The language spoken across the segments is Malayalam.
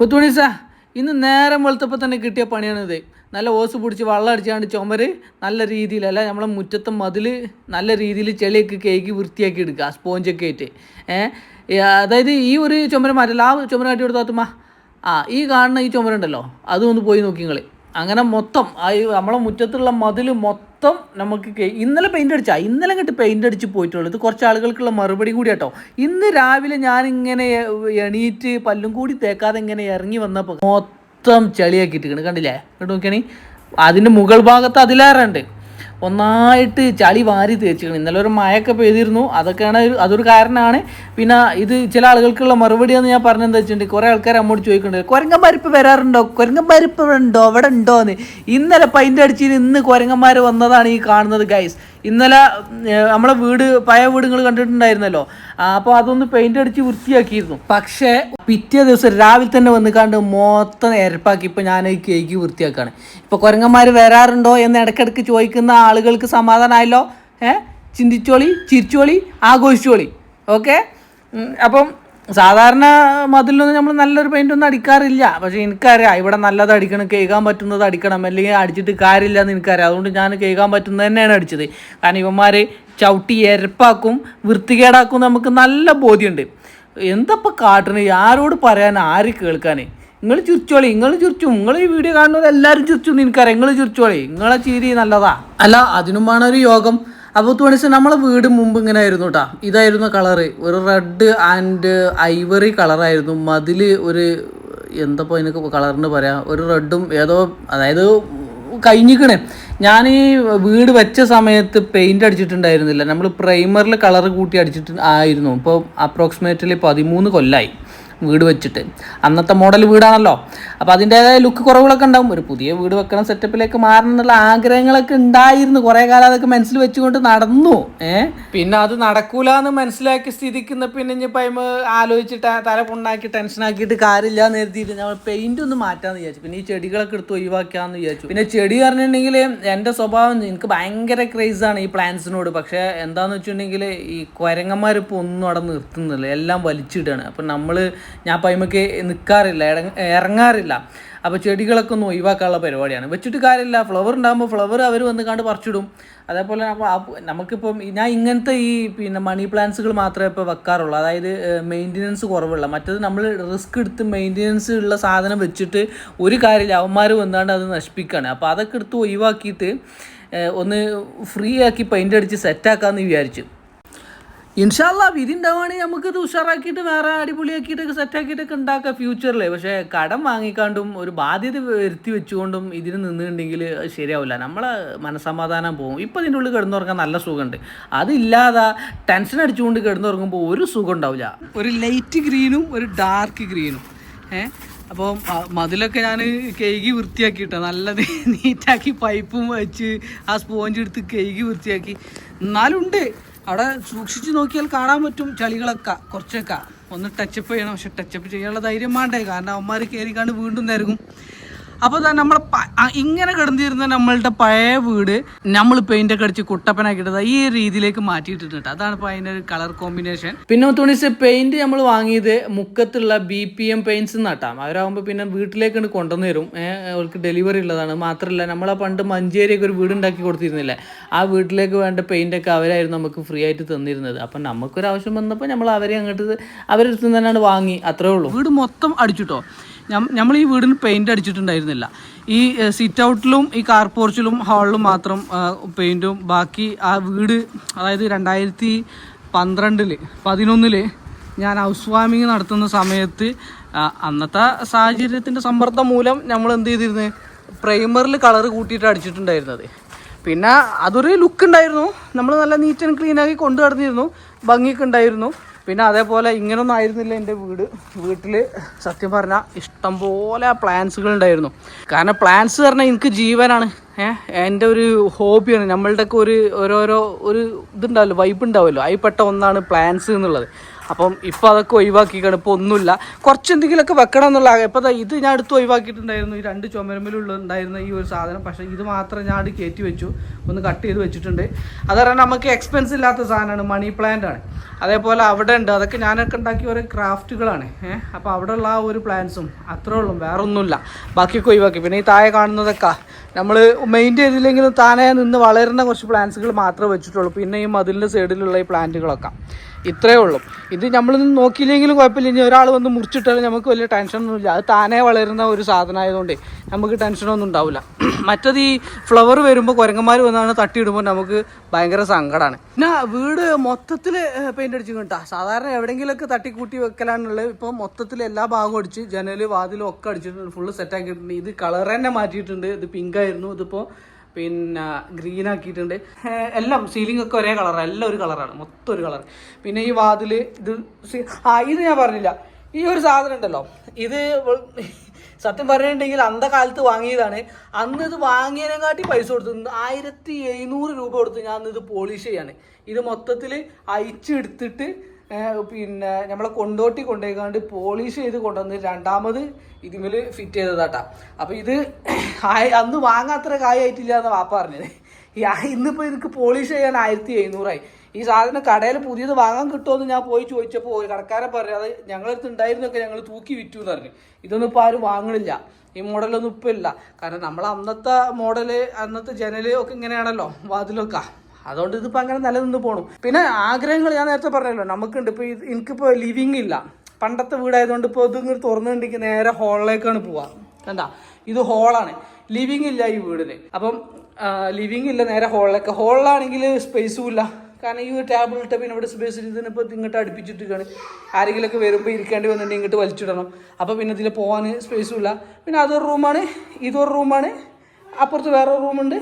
മുത്തുമണിസ ഇന്ന് നേരം വെളുത്തപ്പോൾ തന്നെ കിട്ടിയ പണിയാണിത് നല്ല ഓസ് പിടിച്ച് വെള്ളം അടിച്ചാണ്ട് ചുമര് നല്ല രീതിയിൽ അല്ല നമ്മളെ മുറ്റത്തെ മതിൽ നല്ല രീതിയിൽ ചെളിയൊക്കെ കേക്ക് വൃത്തിയാക്കി എടുക്കുക സ്പോഞ്ചൊക്കെ ആയിട്ട്. അതായത് ഈ ഒരു ചുമര മാറ്റല്ല ആ ചുമര മാറ്റി കൊടുത്താത്തുമ്മ ആ ഈ കാണുന്ന ഈ ചുമരുണ്ടല്ലോ അതും ഒന്ന് പോയി നോക്കി നിങ്ങൾ അങ്ങനെ മൊത്തം ആ നമ്മളെ മുറ്റത്തുള്ള മതിൽ മൊത്തം നമുക്ക് കേ- ഇന്നലെ പെയിന്റ് അടിച്ചാൽ ഇന്നലെ കിട്ടി പെയിന്റ് അടിച്ച് പോയിട്ടുള്ളൂ. ഇത് കുറച്ച് ആളുകൾക്കുള്ള മറുപടി കൂടി കേട്ടോ. ഇന്ന് രാവിലെ ഞാനിങ്ങനെ ഇങ്ങനെ എണീറ്റ് പല്ലും കൂടി തേക്കാതെ ഇങ്ങനെ ഇറങ്ങി വന്നപ്പോൾ മൊത്തം ചളിയാക്കിയിട്ട് കണ്ടില്ലേ? കണ്ടു നോക്കിയാണെങ്കിൽ അതിന്റെ മുകൾ ഭാഗത്ത് അതിലേറെ ഉണ്ട്. ഒന്നായിട്ട് ചളി വാരി തേച്ചിരിക്കണം ഇന്നലെ ഒരു മഴയൊക്കെ പെയ്തിരുന്നു. അതൊക്കെയാണ് അതൊരു കാരണമാണ്. പിന്നെ ഇത് ചില ആളുകൾക്കുള്ള മറുപടി എന്ന് ഞാൻ പറഞ്ഞെന്താ വെച്ചിട്ടുണ്ട് കുറേ ആൾക്കാർ അമ്മോട് ചോദിക്കുന്നുണ്ട് കുരങ്ങന്മാരിപ്പ് വരാറുണ്ടോ? കുരങ്ങന്മാരിപ്പോൾ ഇവിടെ ഉണ്ടോ? അവിടെ ഉണ്ടോ എന്ന് ഇന്നലെ പൈന്റ് അടിച്ചിന് ഇന്ന് കുരങ്ങന്മാർ വന്നതാണ് ഈ കാണുന്നത് ഗൈസ് ഇന്നലെ നമ്മളെ വീട് പഴയ വീടുകൾ കണ്ടിട്ടുണ്ടായിരുന്നല്ലോ. അപ്പോൾ അതൊന്ന് പെയിന്റ് അടിച്ച് വൃത്തിയാക്കിയിരുന്നു. പക്ഷേ പിറ്റേ ദിവസം രാവിലെ തന്നെ വന്ന് കണ്ട് മൊത്തം എരപ്പാക്കി ഇപ്പോൾ ഞാൻ ഈ കേക്ക് വൃത്തിയാക്കാണ്. ഇപ്പോൾ കുരങ്ങന്മാർ വരാറുണ്ടോ എന്ന് ഇടയ്ക്കിടയ്ക്ക് ചോദിക്കുന്ന ആളുകൾക്ക് സമാധാനമായല്ലോ ഏഹ് ചിന്തിച്ചോളി ചിരിച്ചോളി ആഘോഷിച്ചോളി. ഓക്കെ? അപ്പം സാധാരണ മതിലൊന്നും നമ്മൾ നല്ലൊരു പെയിന്റ് ഒന്നും അടിക്കാറില്ല. പക്ഷേ എനിക്കറിയാം ഇവിടെ നല്ലത് അടിക്കണം കേൾക്കാൻ പറ്റുന്നത് അടിക്കണം അല്ലെങ്കിൽ അടിച്ചിട്ട് കാര്യമില്ല എന്ന് എനിക്കറിയാം. അതുകൊണ്ട് ഞാൻ കേൾക്കാൻ പറ്റുന്നത് തന്നെയാണ് അടിച്ചത്. കാരണം ഇവന്മാർ ചവിട്ടി എരപ്പാക്കും വൃത്തികേടാക്കും നമുക്ക് നല്ല ബോധ്യമുണ്ട്. എന്തപ്പോൾ കാട്ടണ്? ആരോട് പറയാൻ ആര് കേൾക്കാൻ നിങ്ങൾ ചുരിച്ചോളി നിങ്ങൾ ചുരിച്ചു. നിങ്ങൾ ഈ വീഡിയോ കാണുന്നത് എല്ലാവരും ചുരിച്ചു എന്ന് എനിക്കറിയാം. നിങ്ങൾ ചുരിച്ചോളി. നിങ്ങളെ ചീരി നല്ലതാ. അല്ല അതിനുമാണ് ഒരു യോഗം. അപ്പോൾ തുണിച്ച് നമ്മളെ വീട് മുമ്പ് ഇങ്ങനെ ആയിരുന്നു കേട്ടോ ഇതായിരുന്നു കളറ്. ഒരു റെഡ് ആൻഡ് ഐവറി കളറായിരുന്നു. മതിൽ ഒരു എന്തപ്പോൾ അതിനൊക്കെ കളറിന് പറയാം? ഒരു റെഡും ഏതോ അതായത് കഴിഞ്ഞിക്കണേ. ഞാൻ ഈ വീട് വെച്ച സമയത്ത് പെയിന്റ് അടിച്ചിട്ടുണ്ടായിരുന്നില്ല. നമ്മൾ പ്രൈമറിൽ കളർ കൂട്ടി അടിച്ചിട്ട് ആയിരുന്നു. ഇപ്പോൾ അപ്രോക്സിമേറ്റ്ലി പതിമൂന്ന് കൊല്ലമായി വീട് വെച്ചിട്ട്. അന്നത്തെ മോഡൽ വീടാണല്ലോ. അപ്പോൾ അതിന്റേതായ ലുക്ക് കുറവുകളൊക്കെ ഉണ്ടാവും. ഒരു പുതിയ വീട് വെക്കണം സെറ്റപ്പിലേക്ക് മാറണം എന്നുള്ള ആഗ്രഹങ്ങളൊക്കെ ഉണ്ടായിരുന്നു. കുറേ കാലം അതൊക്കെ മനസ്സിൽ വെച്ചുകൊണ്ട് നടന്നു. ഏ? പിന്നെ അത് നടക്കൂല എന്ന് മനസ്സിലാക്കി സ്ഥിതിക്കുന്ന പിന്നെ ഇനി പൈമ ആലോചിച്ചിട്ട് തല പുണ്ണാക്കി ടെൻഷനാക്കിയിട്ട് കാര്യമില്ല എന്ന് കരുതിയിട്ട് ഞങ്ങൾ പെയിന്റ് ഒന്ന് മാറ്റാന്ന് വിചാരിച്ചു. പിന്നെ ഈ ചെടികളൊക്കെ എടുത്ത് ഒഴിവാക്കാന്ന് വിചാരിച്ചു. പിന്നെ ചെടി പറഞ്ഞിട്ടുണ്ടെങ്കിൽ എന്റെ സ്വഭാവം എനിക്ക് ഭയങ്കര ക്രേസാണ് ഈ പ്ലാന്റ്സിനോട് പക്ഷേ എന്താന്ന് വെച്ചിട്ടുണ്ടെങ്കിൽ ഈ കുരങ്ങന്മാർ ഇപ്പോൾ ഒന്നും അവിടെ നിർത്തുന്നില്ല. എല്ലാം വലിച്ചിടുകയാണ് അപ്പം നമ്മൾ ഞാൻ പൈമക്ക് നിൽക്കാറില്ല ഇറങ്ങ- ഇറങ്ങാറില്ല അപ്പോൾ ചെടികളൊക്കെ ഒന്ന് ഒഴിവാക്കാനുള്ള പരിപാടിയാണ്. വെച്ചിട്ട് കാര്യമില്ല. ഫ്ലവർ ഉണ്ടാകുമ്പോൾ ഫ്ലവർ അവർ വന്ന് കണ്ട് പറിച്ചിടും. അതേപോലെ നമുക്കിപ്പം ഞാൻ ഇങ്ങനത്തെ ഈ പിന്നെ മണി പ്ലാന്റ്സുകൾ മാത്രമേ ഇപ്പോൾ വെക്കാറുള്ളൂ. അതായത് മെയിന്റനൻസ് കുറവുള്ള. മറ്റത് നമ്മൾ റിസ്ക് എടുത്ത് മെയിന്റനൻസ് ഉള്ള സാധനം വെച്ചിട്ട് ഒരു കാര്യമില്ല. അവന്മാർ വന്നാണ്ട് അത് നശിപ്പിക്കുകയാണ് അപ്പോൾ അതൊക്കെ എടുത്ത് ഒഴിവാക്കിയിട്ട് ഒന്ന് ഫ്രീ ആക്കി പെയിന്റ് അടിച്ച് സെറ്റാക്കാമെന്ന് വിചാരിച്ചു. ഇൻഷാല്ല വിധി ഉണ്ടാവുകയാണെങ്കിൽ നമുക്കിത് ഉഷാറാക്കിയിട്ട് വേറെ അടിപൊളിയാക്കിയിട്ടൊക്കെ സെറ്റാക്കിയിട്ടൊക്കെ ഉണ്ടാക്കാം ഫ്യൂച്ചറിൽ പക്ഷേ കടം വാങ്ങിക്കാണ്ടും ഒരു ബാധ്യത വരുത്തി വെച്ചുകൊണ്ടും ഇതിന് നിന്നുണ്ടെങ്കിൽ ശരിയാവില്ല. നമ്മളെ മനസ്സമാധാനം പോകും. ഇപ്പോൾ ഇതിന്റെ ഉള്ളിൽ കിടന്നുറങ്ങാൻ നല്ല സുഖമുണ്ട്. അതില്ലാതെ ടെൻഷൻ അടിച്ചുകൊണ്ട് കിടന്നുറങ്ങുമ്പോൾ ഒരു സുഖം ഉണ്ടാവില്ല. ഒരു ലൈറ്റ് ഗ്രീനും ഒരു ഡാർക്ക് ഗ്രീനും ഏഹ് അപ്പോൾ മതിലൊക്കെ ഞാൻ കഴുകി വൃത്തിയാക്കിയിട്ടോ. നല്ല നീറ്റാക്കി പൈപ്പും വെച്ച് ആ സ്പോഞ്ച് എടുത്ത് കഴുകി വൃത്തിയാക്കി. എന്നാലും ഉണ്ട്. അവിടെ സൂക്ഷിച്ചു നോക്കിയാൽ കാണാൻ പറ്റും ചളികളൊക്കെ കുറച്ചൊക്കെ. ഒന്ന് ടച്ചപ്പ് ചെയ്യണം. പക്ഷെ ടച്ചപ്പ് ചെയ്യാനുള്ള ധൈര്യം വേണ്ടേ? കാരണം അവന്മാർ കയറിക്കാണ്ട് വീണ്ടും നിരങ്ങും അപ്പോൾ തന്നെ നമ്മൾ ഇങ്ങനെ കിടന്നിരുന്ന നമ്മളുടെ പഴയ വീട് നമ്മൾ പെയിന്റ് ഒക്കെ അടിച്ച് കുട്ടപ്പനാക്കിയിട്ടത് ഈ രീതിയിലേക്ക് മാറ്റിയിട്ടുണ്ട് അതാണ് ഇപ്പോൾ അതിന്റെ ഒരു കളർ കോമ്പിനേഷൻ പിന്നെ തുണിസ് പെയിന്റ് നമ്മൾ വാങ്ങിയത് മുക്കത്തുള്ള ബി പി എം പെയിന്റ്സ് നട്ടാം അവരാകുമ്പോൾ പിന്നെ വീട്ടിലേക്ക് കൊണ്ടുവന്ന് തരും. അവർക്ക് ഡെലിവറി ഉള്ളതാണ്. മാത്രമല്ല നമ്മളെ പണ്ട് മഞ്ചേരിയൊക്കെ ഒരു വീട് ഉണ്ടാക്കി കൊടുത്തിരുന്നില്ലേ? ആ വീട്ടിലേക്ക് വേണ്ട പെയിന്റ് ഒക്കെ അവരായിരുന്നു നമുക്ക് ഫ്രീ ആയിട്ട് തന്നിരുന്നത്. അപ്പം നമുക്കൊരു ആവശ്യം വന്നപ്പോൾ നമ്മൾ അവരെ അങ്ങോട്ട് അവരുടെ അടുത്ത് നിന്ന് തന്നെയാണ് വാങ്ങി. അത്രേ ഉള്ളൂ. വീട് മൊത്തം അടിച്ചിട്ടോ? നമ്മൾ ഈ വീടിന് പെയിന്റ് അടിച്ചിട്ടുണ്ടായിരുന്നില്ല. ഈ സിറ്റ് ഔട്ടിലും ഈ കാർ പോർച്ചിലും ഹാളിലും മാത്രം പെയിന്റും ബാക്കി ആ വീട് അതായത് രണ്ടായിരത്തി പന്ത്രണ്ടിൽ പതിനൊന്നിൽ ഞാൻ ഹൗസ് വാമിങ് നടത്തുന്ന സമയത്ത് അന്നത്തെ സാഹചര്യത്തിന്റെ സമ്മർദ്ദം മൂലം നമ്മൾ എന്ത് ചെയ്തിരുന്നത് പ്രൈമറിൽ കളർ കൂട്ടിയിട്ട് അടിച്ചിട്ടുണ്ടായിരുന്നത്. പിന്നെ അതൊരു ലുക്ക് ഉണ്ടായിരുന്നു. നമ്മൾ നല്ല നീറ്റ് ആൻഡ് ക്ലീൻ ആക്കി കൊണ്ടു നടന്നിരുന്നു. ഭംഗിയൊക്കെ ഉണ്ടായിരുന്നു. പിന്നെ അതേപോലെ ഇങ്ങനൊന്നും ആയിരുന്നില്ല എന്റെ വീട്. വീട്ടിൽ സത്യം പറഞ്ഞാൽ ഇഷ്ടംപോലെ പ്ലാൻസുകൾ ഉണ്ടായിരുന്നു. കാരണം പ്ലാൻസ് പറഞ്ഞാൽ എനിക്ക് ജീവനാണ്. എന്റെ ഒരു ഹോബിയാണ് നമ്മളുടെയൊക്കെ ഒരു ഓരോരോ ഒരു ഇതുണ്ടാവല്ലോ വൈബ് ഉണ്ടാവുമല്ലോ അതിൽപ്പെട്ട ഒന്നാണ് പ്ലാൻസ് എന്നുള്ളത്. അപ്പം ഇപ്പം അതൊക്കെ ഒഴിവാക്കിക്കാണ്. ഇപ്പോൾ ഒന്നുമില്ല. കുറച്ച് എന്തെങ്കിലുമൊക്കെ വെക്കണം എന്നുള്ള ഇപ്പോൾ ഇത് ഞാൻ അടുത്ത് ഒഴിവാക്കിയിട്ടുണ്ടായിരുന്നു. ഈ രണ്ട് ചുമരമ്പിലുള്ള ഉണ്ടായിരുന്ന ഈ ഒരു സാധനം. പക്ഷേ ഇത് മാത്രം ഞാൻ അത് കയറ്റി വെച്ചു. ഒന്ന് കട്ട് ചെയ്ത് വെച്ചിട്ടുണ്ട്. അത് കാരണം നമുക്ക് എക്സ്പെൻസ് ഇല്ലാത്ത സാധനമാണ്. മണി പ്ലാന്റ് ആണ്. അതേപോലെ അവിടെ ഉണ്ട്. അതൊക്കെ ഞാനൊക്കെ ഉണ്ടാക്കിയ ഓരോ ക്രാഫ്റ്റുകളാണ് ഏഹ് അപ്പോൾ അവിടെ ഉള്ള ആ ഒരു പ്ലാൻസും അത്രേ ഉള്ളൂ. വേറെ ഒന്നുമില്ല ബാക്കിയൊക്കെ ഒഴിവാക്കി. പിന്നെ ഈ താഴെ കാണുന്നതൊക്കെ നമ്മൾ മെയിന്റെ ചെയ്തില്ലെങ്കിലും താനെ നിന്ന് വളരുന്ന കുറച്ച് പ്ലാന്റ്സുകൾ മാത്രമേ വെച്ചിട്ടുള്ളൂ. പിന്നെ ഈ മതിലിന്റെ സൈഡിലുള്ള ഈ പ്ലാന്റുകളൊക്കെ ഇത്രയേ ഉള്ളൂ. ഇത് നമ്മൾ നോക്കിയില്ലെങ്കിലും കുഴപ്പമില്ല. ഇനി ഒരാൾ വന്ന് മുറിച്ചിട്ടാലും നമുക്ക് വലിയ ടെൻഷനൊന്നുമില്ല അത് താനേ വളരുന്ന ഒരു സാധനമായതുകൊണ്ട് നമുക്ക് ടെൻഷനൊന്നും ഉണ്ടാവില്ല. മറ്റത് ഈ ഫ്ലവർ വരുമ്പോൾ കുരങ്ങന്മാർ വന്നാണ് തട്ടിയിടുമ്പോൾ നമുക്ക് ഭയങ്കര സങ്കടമാണ് പിന്നെ വീട് മൊത്തത്തിൽ പെയിന്റ് അടിച്ച് കിട്ടാം സാധാരണ എവിടെയെങ്കിലുമൊക്കെ തട്ടിക്കൂട്ടി വെക്കലാണുള്ളത്. ഇപ്പോൾ മൊത്തത്തിൽ എല്ലാ ഭാഗവും അടിച്ച് ജനൽ വാതിലും ഒക്കെ അടിച്ചിട്ടുണ്ട്. ഫുള്ള് സെറ്റാക്കിയിട്ടുണ്ട് ഇത് കളർ തന്നെ മാറ്റിയിട്ടുണ്ട്. ഇത് പിങ്ക് ആയിരുന്നു. ഇതിപ്പോൾ പിന്നെ ഗ്രീൻ ആക്കിയിട്ടുണ്ട്. എല്ലാം സീലിംഗ് ഒക്കെ ഒരേ കളറാണ് എല്ലാം ഒരു കളറാണ് മൊത്തം ഒരു കളർ പിന്നെ ഈ വാതിൽ ഇത് ആ ഇത് ഞാൻ പറഞ്ഞില്ല. ഈ ഒരു സാധനം ഉണ്ടല്ലോ ഇത് സത്യം പറഞ്ഞിട്ടുണ്ടെങ്കിൽ അന്ത കാലത്ത് വാങ്ങിയതാണ്. അന്ന് ഇത് വാങ്ങിയതിനെക്കാട്ടി പൈസ കൊടുത്തു. ആയിരത്തി എഴുന്നൂറ് രൂപ കൊടുത്ത് ഞാൻ അന്ന് ഇത് പോളിഷ് ചെയ്യാണ്. ഇത് മൊത്തത്തിൽ അയച്ചെടുത്തിട്ട് പിന്നെ നമ്മളെ കൊണ്ടോട്ടി കൊണ്ടുപോയിക്കാണ്ട് പോളിഷ് ചെയ്ത് കൊണ്ടുവന്ന് രണ്ടാമത് ഇതിമേൽ ഫിറ്റ് ചെയ്തതാട്ടാ. അപ്പൊ ഇത് അന്ന് വാങ്ങാത്ര കായായിട്ടില്ല എന്ന് വാപ്പ പറഞ്ഞത്. ഇന്നിപ്പോ എനിക്ക് പോളിഷ് ചെയ്യാൻ ആയിരത്തി എഴുന്നൂറായി. ഈ സാധനം കടയിൽ പുതിയത് വാങ്ങാൻ കിട്ടുമെന്ന് ഞാൻ പോയി ചോദിച്ചപ്പോൾ ഒരു കടക്കാരൻ പറഞ്ഞു അത് ഞങ്ങളടുത്ത് ഉണ്ടായിരുന്നൊക്കെ ഞങ്ങൾ തൂക്കി വിറ്റു എന്ന് പറഞ്ഞു. ഇതൊന്നും ഇപ്പോൾ ആരും വാങ്ങണില്ല. ഈ മോഡലൊന്നും ഇപ്പം ഇല്ല. കാരണം നമ്മൾ അന്നത്തെ മോഡൽ അന്നത്തെ ജനൽ ഒക്കെ ഇങ്ങനെയാണല്ലോ വാതിലൊക്കെ. അതുകൊണ്ട് ഇതിപ്പോൾ അങ്ങനെ നിലനിന്ന് പോണു. പിന്നെ ആഗ്രഹങ്ങൾ ഞാൻ നേരത്തെ പറഞ്ഞല്ലോ നമുക്കുണ്ട്. ഇപ്പോൾ ഇത് എനിക്കിപ്പോൾ ലിവിങ് ഇല്ല. പണ്ടത്തെ വീടായതുകൊണ്ട് ഇപ്പോൾ ഇത് ഇങ്ങനെ തുറന്നുണ്ടെങ്കിൽ നേരെ ഹോളിലേക്കാണ് പോവാ. കണ്ടാ? ഇത് ഹോളാണ് ലിവിങ് ഇല്ല ഈ വീടിന്. അപ്പം ലിവിങ് ഇല്ല നേരെ ഹോളിലേക്ക് ഹോളിലാണെങ്കിൽ സ്പേസും ഇല്ല. കാരണം ഈ ടേബിൾ ഇട്ട പിന്നെ ഇവിടെ സ്പേസ് ഇതിനിപ്പോൾ ഇങ്ങോട്ട് അടുപ്പിച്ചിട്ടാണ് ആരെങ്കിലുമൊക്കെ വരുമ്പോൾ ഇരിക്കേണ്ടി വന്നിട്ടുണ്ടെങ്കിൽ ഇങ്ങോട്ട് വലിച്ചിടണം. അപ്പോൾ പിന്നെ ഇതിൽ പോകാൻ സ്പേസും ഇല്ല. പിന്നെ അതൊരു റൂമാണ് ഇതൊരു റൂമാണ് അപ്പുറത്ത് വേറൊരു റൂമുണ്ട്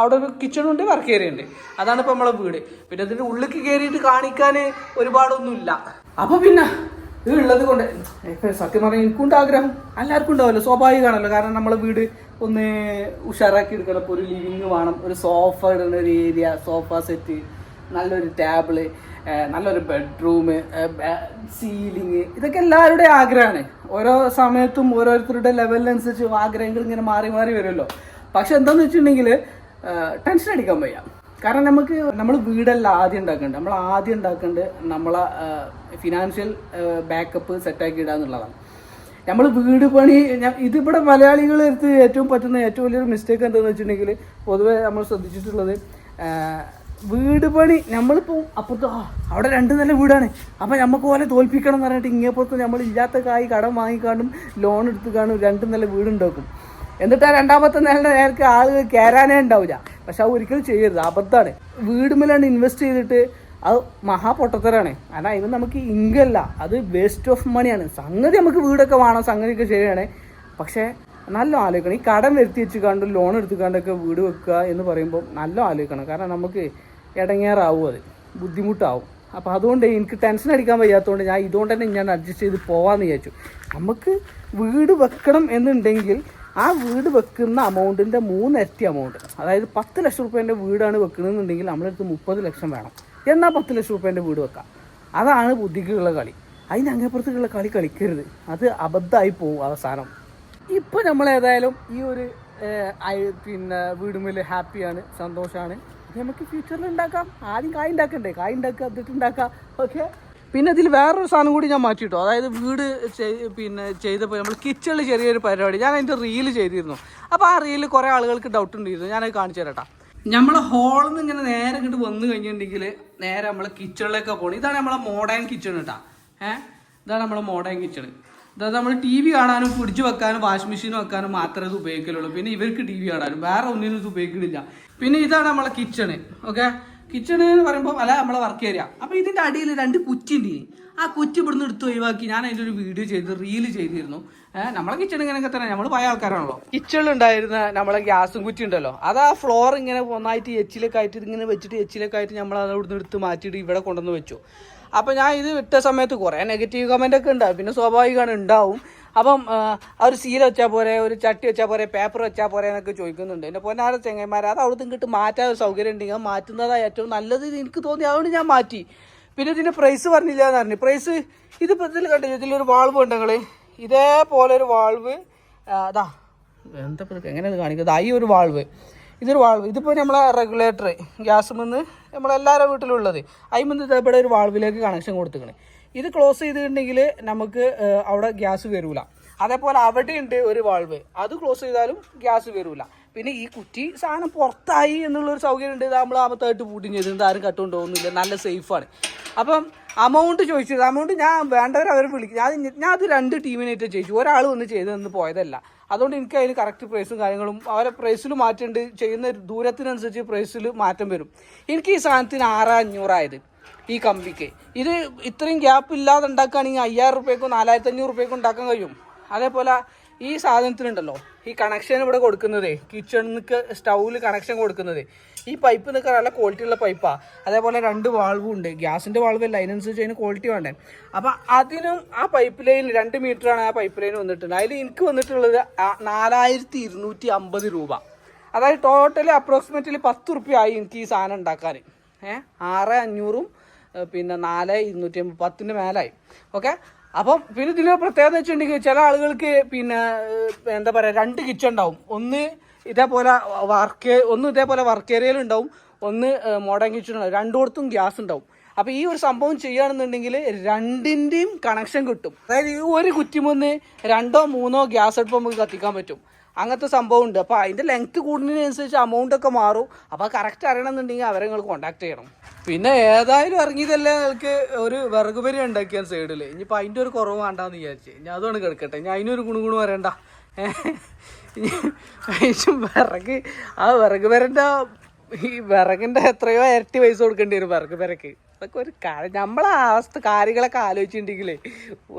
അവിടെ ഒരു കിച്ചണുണ്ട് വർക്ക് ഏരിയ ഉണ്ട്. അതാണ് ഇപ്പോൾ നമ്മളെ വീട്. പിന്നെ ഇതിന്റെ ഉള്ളിലേക്ക് കയറിയിട്ട് കാണിക്കാൻ ഒരുപാടൊന്നുമില്ല. അപ്പോൾ പിന്നെ ഇത് ഉള്ളത് കൊണ്ട് സത്യം പറഞ്ഞാൽ എനിക്കുണ്ട് ആഗ്രഹം എല്ലാവർക്കും ഉണ്ടാവുമല്ലോ സ്വാഭാവികമാണല്ലോ. കാരണം നമ്മളെ വീട് ഒന്ന് ഉഷാറാക്കി എടുക്കണം. ഇപ്പോൾ ഒരു ലിവിങ് വേണം ഒരു സോഫ ഇടുന്ന ഒരു ഏരിയ സോഫ സെറ്റ് നല്ലൊരു ടേബിൾ നല്ലൊരു ബെഡ്റൂം സീലിംഗ് ഇതൊക്കെ എല്ലാവരുടെയും ആഗ്രഹമാണ്. ഓരോ സമയത്തും ഓരോരുത്തരുടെ ലെവലിനനുസരിച്ച് ആഗ്രഹങ്ങൾ ഇങ്ങനെ മാറി മാറി വരുമല്ലോ. പക്ഷെ എന്താണെന്ന് വെച്ചിട്ടുണ്ടെങ്കിൽ ടെൻഷൻ അടിക്കാൻ വയ്യ. കാരണം നമുക്ക് നമ്മൾ വീടല്ല ആദ്യം ഉണ്ടാക്കേണ്ടത് നമ്മൾ ആദ്യം ഉണ്ടാക്കേണ്ടത് നമ്മളെ ഫിനാൻഷ്യൽ ബാക്കപ്പ് സെറ്റാക്കി ഇടുക എന്നുള്ളതാണ്. നമ്മൾ വീട് പണി ഇതിവിടെ മലയാളികൾ എടുത്ത് ഏറ്റവും പറ്റുന്ന ഏറ്റവും വലിയൊരു മിസ്റ്റേക്ക് എന്താണെന്ന് വെച്ചിട്ടുണ്ടെങ്കിൽ പൊതുവെ നമ്മൾ ശ്രദ്ധിച്ചിട്ടുള്ളത് വീട് പണി നമ്മളിപ്പോൾ അപ്പുറത്ത് ആ അവിടെ രണ്ട് നില വീടാണ്. അപ്പം നമുക്ക് പോലെ തോൽപ്പിക്കണം എന്ന് പറഞ്ഞിട്ട് ഇങ്ങേപ്പുറത്ത് നമ്മൾ ഇല്ലാത്ത കായ് കടം വാങ്ങിക്കാണ്ടും ലോൺ എടുത്ത് കാണും രണ്ട് നില വീടുണ്ടാക്കും. എന്നിട്ട് രണ്ടാമത്തെ നിലയുടെ നേർക്ക് ആളുകൾ കയറാനേ ഉണ്ടാവില്ല പക്ഷെ അത് ഒരിക്കലും ചെയ്യരുത്. അബദ്ധമാണ് വീടുമേലാണ് ഇൻവെസ്റ്റ് ചെയ്തിട്ട് അത് മഹാപൊട്ടത്തരാണ്. കാരണം അതിന് നമുക്ക് ഇങ്കല്ല അത് വേസ്റ്റ് ഓഫ് മണിയാണ് സംഗതി നമുക്ക് വീടൊക്കെ വേണം സംഗതിയൊക്കെ ശരിയാണ് പക്ഷേ നല്ല ആലോചിക്കണം. ഈ കടം വരുത്തി വെച്ച് കണ്ട് ലോൺ എടുത്തുകൊണ്ടൊക്കെ വീട് വെക്കുക എന്ന് പറയുമ്പോൾ നല്ല ആലോചിക്കണം. കാരണം നമുക്ക് ഇടങ്ങേറാവും അത്. ബുദ്ധിമുട്ടാവും. അപ്പോൾ അതുകൊണ്ട് എനിക്ക് ടെൻഷൻ അടിക്കാൻ വയ്യാത്തതുകൊണ്ട് ഞാൻ ഇതുകൊണ്ട് തന്നെ ഞാൻ അഡ്ജസ്റ്റ് ചെയ്ത് പോകാമെന്ന് വിചാരിച്ചു. നമുക്ക് വീട് വെക്കണം എന്നുണ്ടെങ്കിൽ ആ വീട് വെക്കുന്ന അമൗണ്ടിന്റെ മൂന്നിരട്ടി എമൗണ്ട് അതായത് പത്ത് ലക്ഷം റുപ്യേന്റെ വീടാണ് വെക്കണമെന്നുണ്ടെങ്കിൽ നമ്മളെടുത്ത് മുപ്പത് ലക്ഷം വേണം. എന്നാൽ പത്ത് ലക്ഷം റുപ്യേന്റെ വീട് വെക്കാം? അതാണ് ബുദ്ധിക്കുള്ള കളി. അതിന് അങ്ങേപ്പുറത്തേക്കുള്ള കളി കളിക്കരുത്. അത് അബദ്ധമായി പോകും അവസാനം. ഇപ്പോൾ നമ്മൾ ഏതായാലും ഈ ഒരു പിന്നെ വീടുമിൽ ഹാപ്പിയാണ് സന്തോഷമാണ് നമുക്ക് ഫ്യൂച്ചറിൽ ഉണ്ടാക്കാം. ആദ്യം കായ് ഉണ്ടാക്കണ്ടേ? കായ് ഉണ്ടാക്കുക എന്നിട്ട് ഉണ്ടാക്കാം ഓക്കെ പിന്നെ ഇതിൽ വേറൊരു സാധനം കൂടി ഞാൻ മാറ്റിട്ടോ അതായത് വീട് പിന്നെ ചെയ്തപ്പോൾ നമ്മൾ കിച്ചണിൽ ചെറിയൊരു പരിപാടി. ഞാൻ അതിന്റെ റീൽ ചെയ്തിരുന്നു. അപ്പോൾ ആ റീൽ കുറേ ആളുകൾക്ക് ഡൗട്ട് ഉണ്ടായിരുന്നു. ഞാനത് കാണിച്ചു തരട്ടാ. നമ്മൾ ഹോളിൽ നിന്ന് ഇങ്ങനെ നേരെ ഇങ്ങോട്ട് വന്നു കഴിഞ്ഞിട്ടുണ്ടെങ്കിൽ നേരെ നമ്മൾ കിച്ചണിലേക്ക് പോകണം ഇതാണ് നമ്മളെ മോഡേൺ കിച്ചൺ കേട്ടാ ഏഹ് ഇതാണ് നമ്മളെ മോഡേൺ കിച്ചൺ അതായത് നമ്മൾ ടി വി കാണാനും ഫ്രിഡ്ജ് വെക്കാനും വാഷിംഗ് മെഷീൻ വെക്കാനും മാത്രമേ ഇത് ഉപയോഗിക്കലുള്ളൂ. പിന്നെ ഇവർക്ക് ടി വി കാണാനും. വേറെ ഒന്നിനും ഇത് ഉപയോഗിക്കുന്നില്ല പിന്നെ ഇതാണ് നമ്മളെ കിച്ചണ് ഓക്കെ കിച്ചൺ എന്ന് പറയുമ്പോൾ അല്ല നമ്മളെ വർക്ക് ഏരിയ അപ്പോൾ ഇതിന്റെ അടിയിൽ രണ്ട് കുറ്റി ഉണ്ട് ആ കുറ്റി ഇവിടുന്ന് എടുത്ത് ഒഴിവാക്കി. ഞാൻ അതിന്റെ ഒരു വീഡിയോ ചെയ്ത് റീൽ ചെയ്തിരുന്നു. നമ്മളെ കിച്ചൺ ഇങ്ങനെയൊക്കെ തന്നെ. നമ്മൾ പഴയ ആൾക്കാരാണല്ലോ. കിച്ചണിൽ ഉണ്ടായിരുന്ന നമ്മളെ ഗ്യാസും കുറ്റി ഉണ്ടല്ലോ. അത് ആ ഫ്ലോർ ഇങ്ങനെ ഒന്നായിട്ട് എച്ചിലൊക്കെ ആയിട്ട് ഇങ്ങനെ വെച്ചിട്ട് എച്ചിലൊക്കെ ആയിട്ട് നമ്മൾ അത് എടുത്ത് മാറ്റിയിട്ട് ഇവിടെ കൊണ്ടുവന്ന് വെച്ചു. അപ്പോൾ ഞാൻ ഇത് വിട്ട സമയത്ത് കുറേ നെഗറ്റീവ് കമന്റ് ഒക്കെ ഉണ്ടാവും പിന്നെ സ്വാഭാവികമാണ് ഉണ്ടാവും. അപ്പം ഒരു സീല വെച്ചാൽ പോരെ ഒരു ചട്ടി വെച്ചാൽ പോരെ പേപ്പർ വെച്ചാൽ പോരെ എന്നൊക്കെ ചോദിക്കുന്നുണ്ട്. എന്റെ പൊന്നാര ചെങ്ങന്മാർ അത് അവിടുന്ന് ഇങ്ങോട്ട് മാറ്റാൻ ഒരു സൗകര്യം ഉണ്ടെങ്കിൽ മാറ്റുന്നതാണ് ഏറ്റവും നല്ലത് എനിക്ക് തോന്നി. അതുകൊണ്ട് ഞാൻ മാറ്റി. പിന്നെ ഇതിന്റെ പ്രൈസ് പറഞ്ഞില്ല എന്ന് പറഞ്ഞു. പ്രൈസ് ഇതിപ്പോൾ ഇതിൽ കണ്ടു? ഇതിലൊരു വാൾവ് ഉണ്ട് നിങ്ങൾ ഇതേപോലെ ഒരു വാൾവ് അതാ എന്താ എങ്ങനെയാണ് കാണിക്കുന്നത്? ഈ ഒരു വാൾവ് ഇതൊരു വാൾവ് ഇതിപ്പോൾ നമ്മളെ റെഗുലേറ്റർ ഗ്യാസ് മുന്ന് നമ്മളെല്ലാവരുടെ വീട്ടിലുള്ളത് അതിൽ മുന്ന് ഇതേപോലെ ഒരു വാൾവിലേക്ക് കണക്ഷൻ കൊടുത്തിക്കണേ ഇത് ക്ലോസ് ചെയ്തിട്ടുണ്ടെങ്കിൽ നമുക്ക് അവിടെ ഗ്യാസ് വരൂല. അതേപോലെ അവിടെ ഉണ്ട് ഒരു വാൾവ് അത് ക്ലോസ് ചെയ്താലും ഗ്യാസ് വരൂല. പിന്നെ ഈ കുറ്റി സാധനം പുറത്തായി എന്നുള്ളൊരു സൗകര്യം ഉണ്ട് നമ്മൾ ആമത്തായിട്ട് പൂട്ടിങ് ചെയ്ത് ആരും കട്ടുകൊണ്ട് പോകുന്നില്ല. നല്ല സേഫാണ് അപ്പം അമൗണ്ട് ചോദിച്ചത് അമൗണ്ട് ഞാൻ വേണ്ടവർ അവർ വിളിക്കും ഞാൻ ഞാൻ അത് രണ്ട് ടീമിനായിട്ട് ചോദിച്ചു. ഒരാൾ വന്ന് ചെയ്തതെന്ന് പോയതല്ല. അതുകൊണ്ട് എനിക്ക് അതിന് കറക്റ്റ് പ്രൈസും കാര്യങ്ങളും അവരെ പ്രൈസിൽ മാറ്റേണ്ടി. ചെയ്യുന്ന ദൂരത്തിനനുസരിച്ച് പ്രൈസിൽ മാറ്റം വരും. എനിക്ക് ഈ സാധനത്തിന് ആറ് അഞ്ഞൂറായത് ഈ കമ്പിക്ക്. ഇത് ഇത്രയും ഗ്യാപ്പ് ഇല്ലാതെ ഉണ്ടാക്കുകയാണെങ്കിൽ അയ്യായിരം റുപ്യക്കും നാലായിരത്തി അഞ്ഞൂറ് റുപ്യക്കും ഉണ്ടാക്കാൻ കഴിയും. അതേപോലെ ഈ സാധനത്തിനുണ്ടല്ലോ ഈ കണക്ഷൻ ഇവിടെ കൊടുക്കുന്നത് കിച്ചണിക്ക് സ്റ്റൗവിൽ കണക്ഷൻ കൊടുക്കുന്നത്. ഈ പൈപ്പ് നിൽക്കാൻ നല്ല ക്വാളിറ്റി ഉള്ള പൈപ്പാണ് അതേപോലെ രണ്ട് വാൾവും ഉണ്ട്. ഗ്യാസിന്റെ വാൾവ് അല്ല അതിനനുസരിച്ച് അതിന് ക്വാളിറ്റി വേണ്ടേ. അപ്പം അതിനും ആ പൈപ്പ് ലൈൻ രണ്ട് മീറ്ററാണ് ആ പൈപ്പ് ലൈൻ വന്നിട്ടുണ്ട് അതിൽ എനിക്ക് വന്നിട്ടുള്ളത് നാലായിരത്തി ഇരുന്നൂറ്റി അമ്പത് രൂപ. അതായത് ടോട്ടലി അപ്രോക്സിമേറ്റ്ലി പത്ത് റുപ്യ ആയി എനിക്ക് ഈ സാധനം ഉണ്ടാക്കാൻ. ഏഹ് ആറ് അഞ്ഞൂറും പിന്നെ നാല് ഇരുന്നൂറ്റി അമ്പത് പത്തിന്റെ മേലായി. ഓക്കെ? അപ്പം പിന്നെ ഇതിൽ പ്രത്യേകത വെച്ചിട്ടുണ്ടെങ്കിൽ ചില ആളുകൾക്ക് പിന്നെ എന്താ പറയുക രണ്ട് കിച്ചൺ ഉണ്ടാവും. ഒന്ന് ഇതേപോലെ വർക്ക് ഒന്ന് ഇതേപോലെ വർക്ക് ഏരിയയിലുണ്ടാവും ഒന്ന് മോഡേൺ കിച്ചൺ ഉണ്ടാവും. രണ്ടിടത്തും ഗ്യാസ് ഉണ്ടാവും. അപ്പോൾ ഈ ഒരു സംഭവം ചെയ്യുകയാണെന്നുണ്ടെങ്കിൽ രണ്ടിന്റെയും കണക്ഷൻ കിട്ടും. അതായത് ഈ ഒരു കുറ്റിമൊന്ന് രണ്ടോ മൂന്നോ ഗ്യാസ് അടുപ്പ് നമുക്ക് കത്തിക്കാൻ പറ്റും. അങ്ങനത്തെ സംഭവം ഉണ്ട് അപ്പോൾ അതിന്റെ ലെങ്ത് കൂടുന്നതിനനുസരിച്ച് എമൗണ്ട് ഒക്കെ മാറും. അപ്പോൾ കറക്റ്റ് അറിയണമെന്നുണ്ടെങ്കിൽ അവരെ നിങ്ങൾ കോൺടാക്ട് ചെയ്യണം. പിന്നെ ഏതായാലും ഇറങ്ങിയതല്ലേ നിങ്ങൾക്ക് ഒരു വിറകുപരി ഉണ്ടാക്കിയാൽ സൈഡിൽ ഇനിയിപ്പോൾ അതിന്റെ ഒരു കുറവ് വേണ്ടാന്ന് വിചാരിച്ച്. ഞാൻ അതുകൊണ്ട് കിടക്കട്ടെ. ഞാൻ അതിനൊരു ഗുണഗുണ വരേണ്ട. വിറക് ആ വിറക് വരണ്ട ഈ വിറകിന്റെ എത്രയോ ഇരട്ടി പൈസ കൊടുക്കേണ്ടി വരും വിറക് വിറക്ക് അതൊക്കെ ഒരു കാര്യം നമ്മളെ അവസ്ഥ കാര്യങ്ങളൊക്കെ ആലോചിച്ചിട്ടുണ്ടെങ്കിലേ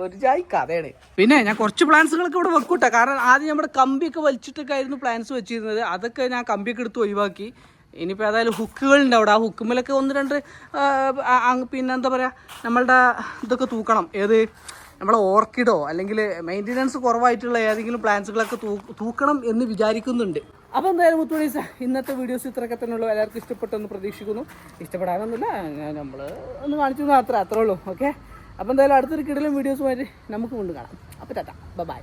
ഒരു ജായി കഥയാണ്. പിന്നെ ഞാൻ കുറച്ച് പ്ലാൻസുകളൊക്കെ ഇവിടെ വെക്കൂട്ടെ. കാരണം ആദ്യം നമ്മുടെ കമ്പിയൊക്കെ വലിച്ചിട്ടൊക്കെ ആയിരുന്നു പ്ലാൻസ് വെച്ചിരുന്നത്. അതൊക്കെ ഞാൻ കമ്പിയൊക്കെ എടുത്ത് ഒഴിവാക്കി. ഇനിയിപ്പോൾ ഏതായാലും ഹുക്കുകളുണ്ട് അവിടെ. ആ ഹുക്കുമ്മലൊക്കെ ഒന്ന് രണ്ട് പിന്നെ എന്താ പറയുക നമ്മളുടെ ഇതൊക്കെ തൂക്കണം. ഏത്? നമ്മളെ ഓർക്കിഡോ അല്ലെങ്കിൽ മെയിന്റെനൻസ് കുറവായിട്ടുള്ള ഏതെങ്കിലും പ്ലാന്റ്സുകളൊക്കെ തൂക്കണം എന്ന് വിചാരിക്കുന്നുണ്ട്. അപ്പോൾ എന്തായാലും മുത്തുമണീസ ഇന്നത്തെ വീഡിയോസ് ഇത്രയൊക്കെ തന്നെ ഉള്ളൂ എല്ലാവർക്കും ഇഷ്ടപ്പെട്ടെന്ന് പ്രതീക്ഷിക്കുന്നു. ഇഷ്ടപ്പെടാനൊന്നുമില്ല നമ്മൾ ഒന്ന് കാണിച്ചു മാത്രമേ അത്രേ ഉള്ളൂ. ഓക്കെ അപ്പോൾ എന്തായാലും അടുത്തൊരു കിടലും വീഡിയോസുമായിട്ട് നമുക്ക് കൊണ്ട് കാണാം. അപ്പോൾ ടാറ്റ. ബൈ